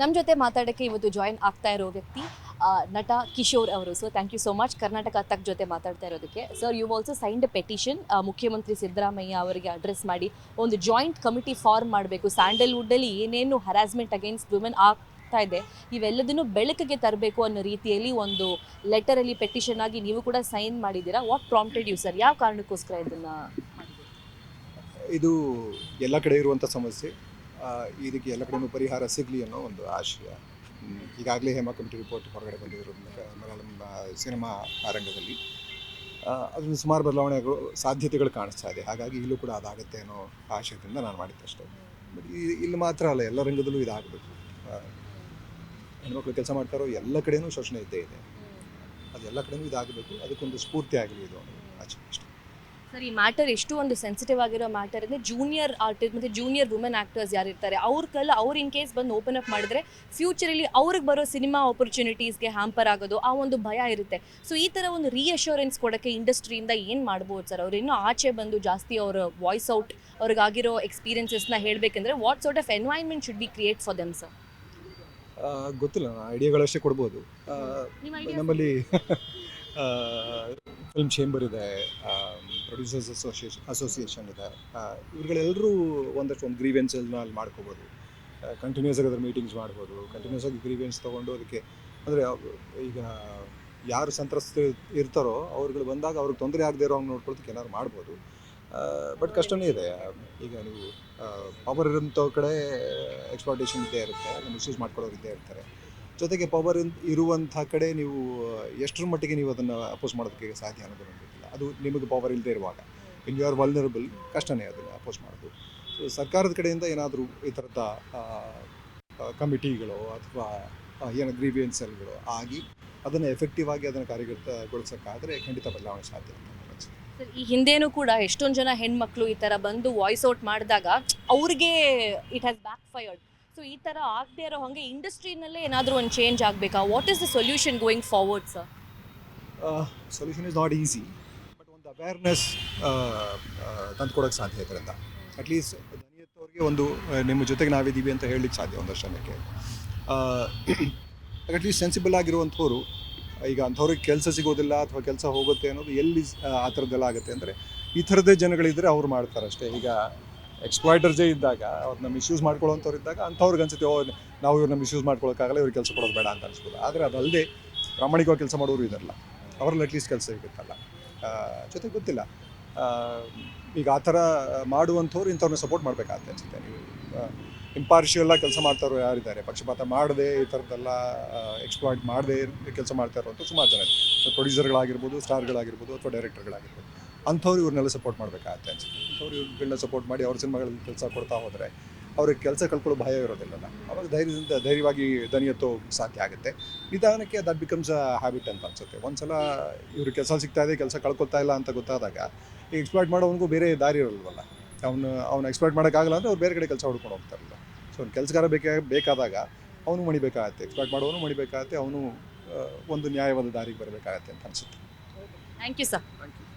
ನಮ್ಮ ಜೊತೆ ಮಾತಾಡೋಕ್ಕೆ ಇವತ್ತು ಜಾಯಿನ್ ಆಗ್ತಾ ಇರೋ ವ್ಯಕ್ತಿ ನಟ ಕಿಶೋರ್ ಅವರು. So thank you so much Karnataka Tak ಜೊತೆ ಮಾತಾಡ್ತಾ ಇರೋದಕ್ಕೆ. Sir you also signed petition ಮುಖ್ಯಮಂತ್ರಿ ಸಿದ್ದರಾಮಯ್ಯ ಅವರಿಗೆ ಅಡ್ರೆಸ್ ಮಾಡಿ ಒಂದು ಜಾಯಿಂಟ್ ಕಮಿಟಿ ಫಾರ್ಮ್ ಮಾಡಬೇಕು. ಸ್ಯಾಂಡಲ್ವುಡ್ಡಲ್ಲಿ ಏನೇನು ಹರಾಸ್ಮೆಂಟ್ ಅಗೇನ್ಸ್ಟ್ ವುಮೆನ್ ಆಗ್ತಾ ಇದೆ, ಇವೆಲ್ಲದನ್ನು ಬೆಳಕಿಗೆ ತರಬೇಕು ಅನ್ನೋ ರೀತಿಯಲ್ಲಿ ಒಂದು ಲೆಟರಲ್ಲಿ ಪೆಟಿಷನ್ ಆಗಿ ನೀವು ಕೂಡ ಸೈನ್ ಮಾಡಿದ್ದೀರಾ? ವಾಟ್ ಪ್ರಾಂಪ್ಟೆಡ್ ಯು ಸರ್ ಯಾವ ಕಾರಣಕ್ಕೋಸ್ಕರ ಇದನ್ನು ಇದು ಎಲ್ಲ ಕಡೆ ಇರುವಂಥ ಸಮಸ್ಯೆ. ಇದಕ್ಕೆ ಎಲ್ಲ ಕಡೆಯೂ ಪರಿಹಾರ ಸಿಗಲಿ ಅನ್ನೋ ಒಂದು ಆಶಯ. ಈಗಾಗಲೇ ಹೇಮಾ ಕಮಿಟಿ ರಿಪೋರ್ಟ್ ಹೊರಗಡೆ ಬಂದಿರೋದು ಮಲಯಾಳಂ ಸಿನಿಮಾ ರಂಗದಲ್ಲಿ ಅದರಲ್ಲಿ ಸುಮಾರು ಬದಲಾವಣೆಗಳು ಸಾಧ್ಯತೆಗಳು ಕಾಣಿಸ್ತಾ ಇದೆ. ಹಾಗಾಗಿ ಇಲ್ಲೂ ಕೂಡ ಅದಾಗುತ್ತೆ ಅನ್ನೋ ಆಶಯದಿಂದ ನಾನು ಮಾಡಿದ್ದಷ್ಟೇ ಬಟ್ ಈ- ಇಲ್ಲಿ ಮಾತ್ರ ಅಲ್ಲ ಎಲ್ಲ ರಂಗದಲ್ಲೂ ಇದಾಗಬೇಕು. ಹೆಣ್ಮಕ್ಳು ಕೆಲಸ ಮಾಡ್ತಾರೋ ಎಲ್ಲ ಕಡೆಯೂ ಶೋಷಣೆ ಇದ್ದೇ ಇದೆ. ಅದೆಲ್ಲ ಎಲ್ಲ ಕಡೆನೂ ಇದಾಗಬೇಕು. ಅದಕ್ಕೊಂದು ಸ್ಫೂರ್ತಿ ಆಗಲಿ ಇದು. ಸರ್ ಈ ಮ್ಯಾಟರ್ ಎಷ್ಟು ಒಂದು ಸೆನ್ಸಿಟಿವ್ ಆಗಿರೋ ಮ್ಯಾಟರ್ ಅಂದರೆ ಜೂನಿಯರ್ ಆರ್ಟಿಸ್ಟ್ ಮತ್ತು ಜೂನಿಯರ್ ವುಮೆನ್ ಆ್ಯಕ್ಟರ್ಸ್ ಯಾರಿರ್ತಾರೆ ಅವ್ರ ಕಲ್ಲ ಅವ್ರು ಇನ್ ಕೇಸ್ ಬಂದು ಓಪನ್ ಅಪ್ ಮಾಡಿದ್ರೆ ಫ್ಯೂಚರಲ್ಲಿ ಅವ್ರಿಗೆ ಬರೋ ಸಿನಿಮಾ ಆಪರ್ಚುನಿಟೀಸ್ಗೆ ಹ್ಯಾಂಪರ್ ಆಗೋದು ಆ ಒಂದು ಭಯ ಇರುತ್ತೆ. ಸೊ ಈ ಥರ ಒಂದು ರೀಅಶ್ಯೂರೆನ್ಸ್ ಕೊಡೋಕ್ಕೆ ಇಂಡಸ್ಟ್ರಿಯಿಂದ ಏನು ಮಾಡ್ಬೋದು ಸರ್? ಅವ್ರು ಇನ್ನೂ ಆಚೆ ಬಂದು ಜಾಸ್ತಿ ಅವರ ವಾಯ್ಸ್ ಔಟ್ ಅವ್ರಿಗಾಗಿರೋ ಎಕ್ಸ್ಪೀರಿಯನ್ಸಸ್ನ ಹೇಳಬೇಕಂದ್ರೆ what sort of environment should be create for them sir ಗೊತ್ತಿಲ್ಲ. ಐಡಿಯಾಗಳಷ್ಟೇ ಕೊಡ್ಬೋದು. ನಮ್ಮಲ್ಲಿ ಫಿಲ್ಮ್ ಚೇಂಬರ್ ಇದೆ. ಪ್ರೊಡ್ಯೂಸರ್ಸ್ ಅಸೋಸಿಯೇಷನ್ ಅಸೋಸಿಯೇಷನ್ ಇದೆ. ಇವ್ರುಗಳೆಲ್ಲರೂ ಒಂದಷ್ಟು ಒಂದು ಗ್ರೀವೆನ್ಸನ್ನ ಅಲ್ಲಿ ಮಾಡ್ಕೋಬೋದು. ಕಂಟಿನ್ಯೂಸ್ ಆಗಿ ಅದ್ರ ಮೀಟಿಂಗ್ಸ್ ಮಾಡ್ಬೋದು. ಕಂಟಿನ್ಯೂಸ್ ಆಗಿ ಗ್ರೀವೆನ್ಸ್ ತೊಗೊಂಡು ಅದಕ್ಕೆ ಅಂದರೆ ಈಗ ಯಾರು ಸಂತ್ರಸ್ತ ಇರ್ತಾರೋ ಅವ್ರುಗಳು ಬಂದಾಗ ಅವ್ರಿಗೆ ತೊಂದರೆ ಆಗದೆ ಇರೋ ಹಂಗೆ ನೋಡ್ಕೊಳ್ಳೋದಕ್ಕೆ ಏನಾದ್ರು ಮಾಡ್ಬೋದು. ಬಟ್ ಕಷ್ಟನೇ ಇದೆ. ಈಗ ನೀವು ಪವರ್ ಇರೋಂಥ ಕಡೆ ಎಕ್ಸ್ಪ್ಲಾಟೇಷನ್ ಇದ್ದೇ ಇರುತ್ತೆ. ಮಿಸ್ಯೂಸ್ ಮಾಡ್ಕೊಳ್ಳೋರು ಇದ್ದೇ ಇರ್ತಾರೆ. ಜೊತೆಗೆ ಪವರ್ ಇರುವಂಥ ಕಡೆ ನೀವು, ಎಷ್ಟರ ಮಟ್ಟಿಗೆ ನೀವು ಅದನ್ನು ಅಪೋಸ್ ಮಾಡೋದಕ್ಕೆ ಸಾಧ್ಯ ಅನ್ನೋದು ಅದು ನಿಮಗೆ ಪವರ್ ಇಲ್ಲದೆ ಇರುವಾಗ. ಇನ್ ಯು ಆರ್ ವಲ್ನರಬಲ್ ಕಷ್ಟನೇ ಅದನ್ನು ಅಪೋಸ್ ಮಾಡೋದು. ಸೊ ಸರ್ಕಾರದ ಕಡೆಯಿಂದ ಏನಾದರೂ ಈ ಥರದ ಕಮಿಟಿಗಳು ಅಥವಾ ಏನೋ ಗ್ರೀವಿಯನ್ಸಲ್ಗಳು ಆಗಿ ಅದನ್ನು ಎಫೆಕ್ಟಿವ್ ಆಗಿ ಅದನ್ನು ಕಾರ್ಯಗತಗೊಳಿಸೋಕ್ಕಾದರೆ ಖಂಡಿತ ಬದಲಾವಣೆ ಸಾಧ್ಯ ಅಂತ ಸರ್ ಈ ಹಿಂದೇನೂ ಕೂಡ ಎಷ್ಟೊಂದು ಜನ ಹೆಣ್ಮಕ್ಳು ಈ ಥರ ಬಂದು ವಾಯ್ಸ್ ಔಟ್ ಮಾಡಿದಾಗ ಅವ್ರಿಗೆ it has backfired so ಈ ಥರ ಆಗದೆ ಇರೋ ಹಾಗೆ ಇಂಡಸ್ಟ್ರಿನಲ್ಲೇ ಏನಾದರೂ ಒಂದು change ಆಗಬೇಕಾ? What is the solution going forward sir solution is not easy ಒಂದು ಅವೇರ್ನೆಸ್ ತಂದು ಕೊಡೋಕ್ಕೆ ಸಾಧ್ಯ ಇದರಿಂದ ಅಟ್ಲೀಸ್ಟ್ ದನಿಯತ್ತವ್ರಿಗೆ ಒಂದು ನಿಮ್ಮ ಜೊತೆಗೆ ನಾವಿದ್ದೀವಿ ಅಂತ ಹೇಳಲಿಕ್ಕೆ ಸಾಧ್ಯ ಒಂದಷ್ಟು ಜನಕ್ಕೆ. ಅಟ್ಲೀಸ್ಟ್ ಸೆನ್ಸಿಬಲ್ ಆಗಿರುವಂಥವ್ರು ಈಗ ಅಂಥವ್ರಿಗೆ ಕೆಲಸ ಸಿಗೋದಿಲ್ಲ ಅಥವಾ ಕೆಲಸ ಹೋಗುತ್ತೆ ಅನ್ನೋದು ಎಲ್ಲಿ ಆ, ಥರದ್ದೆಲ್ಲ ಆಗುತ್ತೆ ಅಂದರೆ ಈ ಥರದ್ದೇ ಜನಗಳಿದ್ದರೆ ಅವ್ರು ಮಾಡ್ತಾರೆ ಅಷ್ಟೇ. ಈಗ ಎಕ್ಸ್ಪ್ಲಾಯ್ಟರ್ಸೇ ಇದ್ದಾಗ ಅವ್ರು ನಮ್ಮ ಇಶ್ಯೂಸ್ ಮಾಡ್ಕೊಳ್ಳೋಂಥವ್ರು ಇದ್ದಾಗ ಅಂಥವ್ರಿಗೆ ಅನ್ಸುತ್ತೆ ಓ ನಾವು ಇವ್ರು ನಮ್ಮ ಇಶ್ಯೂಸ್ ಮಾಡ್ಕೊಳ್ಳೋಕ್ಕಾಗಲ್ಲ ಇವ್ರಿಗೆ ಕೆಲಸ ಕೊಡೋದು ಬೇಡ ಅಂತ ಅನ್ಸ್ಬೋದು. ಆದರೆ ಅದಲ್ಲದೆ ಪ್ರಾಮಾಣಿಕವಾಗಿ ಕೆಲಸ ಮಾಡೋರು ಇದಾರಲ್ಲ. ಅವರಲ್ಲಿ ಅಟ್ಲೀಸ್ಟ್ ಕೆಲಸ ಸಿಗುತ್ತಲ್ಲ. ಜೊತೆಗೆ ಗೊತ್ತಿಲ್ಲ. ಈಗ ಆ ಥರ ಮಾಡುವಂಥವ್ರು ಇಂಥವ್ರನ್ನ ಸಪೋರ್ಟ್ ಮಾಡಬೇಕಾಗತ್ತೆ ಅನ್ಸುತ್ತೆ. ನೀವು ಆಗಿ ಕೆಲಸ ಮಾಡ್ತಾರೋ ಯಾರಿದ್ದಾರೆ? ಪಕ್ಷಪಾತ ಮಾಡದೆ ಈ ಥರದ್ದೆಲ್ಲ ಎಕ್ಸ್ಪ್ಲಾಯ್ಟ್ ಮಾಡದೆ ಕೆಲಸ ಮಾಡ್ತಾ ಅಂತ ಸುಮಾರು ಜನ ಪ್ರೊಡ್ಯೂಸರ್ಗಳಾಗಿರ್ಬೋದು ಸ್ಟಾರ್ಗಳಾಗಿರ್ಬೋದು ಅಥವಾ ಡೈರೆಕ್ಟರ್ಗಳಾಗಿರ್ಬೋದು ಅಂಥವ್ರು ಇವ್ರನ್ನೆಲ್ಲ ಸಪೋರ್ಟ್ ಮಾಡಬೇಕಾಗತ್ತೆ ಅನ್ಸುತ್ತೆ. ಅಂಥವ್ರು ಇವ್ರನ್ನ ಸಪೋರ್ಟ್ ಮಾಡಿ ಅವ್ರ ಸಿನಿಮಾಗಳಲ್ಲಿ ಕೆಲಸ ಕೊಡ್ತಾ ಹೋದರೆ ಅವ್ರಿಗೆ ಕೆಲಸ ಕಳ್ಕೊಳ್ಳೋ ಭಯ ಇರೋದಿಲ್ಲಲ್ಲ ಅವಾಗ ಧೈರ್ಯದಿಂದ ಧೈರ್ಯವಾಗಿ ದನಿ ಎತ್ತೋ ಸಾಧ್ಯ ಆಗುತ್ತೆ. ನಿಧಾನಕ್ಕೆ ದಟ್ ಬಿಕಮ್ಸ್ ಅ ಹ್ಯಾಬಿಟ್ ಅಂತ ಅನ್ಸುತ್ತೆ. ಒಂದ್ಸಲ ಇವ್ರಿಗೆ ಕೆಲಸ ಸಿಗ್ತಾ ಇದೆ ಕೆಲಸ ಕಳ್ಕೊತಾ ಇಲ್ಲ ಅಂತ ಗೊತ್ತಾದಾಗ ಈಗ ಎಕ್ಸ್ಪ್ಲೋರ್ಟ್ ಮಾಡೋವನಿಗೂ ಬೇರೆ ದಾರಿ ಇರಲ್ವಲ್ಲ. ಅವನು ಅವ್ನು ಎಕ್ಸ್ಪ್ಲೋರ್ಟ್ ಮಾಡೋಕ್ಕಾಗಲ್ಲ ಅಂದರೆ ಅವ್ರು ಬೇರೆ ಕಡೆ ಕೆಲಸ ಹುಡ್ಕೊಂಡು ಹೋಗ್ತಾರಲ್ಲ. ಸೊ ಅವ್ನು ಕೆಲಸಗಾರ ಬೇಕಾ ಬೇಕಾದಾಗ ಅವನು ಮಣಿಬೇಕಾಗತ್ತೆ. ಎಕ್ಸ್ಪ್ಲೋರ್ಟ್ ಮಾಡೋನು ಮಣಿಬೇಕಾಗತ್ತೆ ಅವನು ಒಂದು ನ್ಯಾಯವಾದ ದಾರಿಗೆ ಬರಬೇಕಾಗತ್ತೆ ಅಂತ ಅನ್ಸುತ್ತೆ. Thank you sir thank you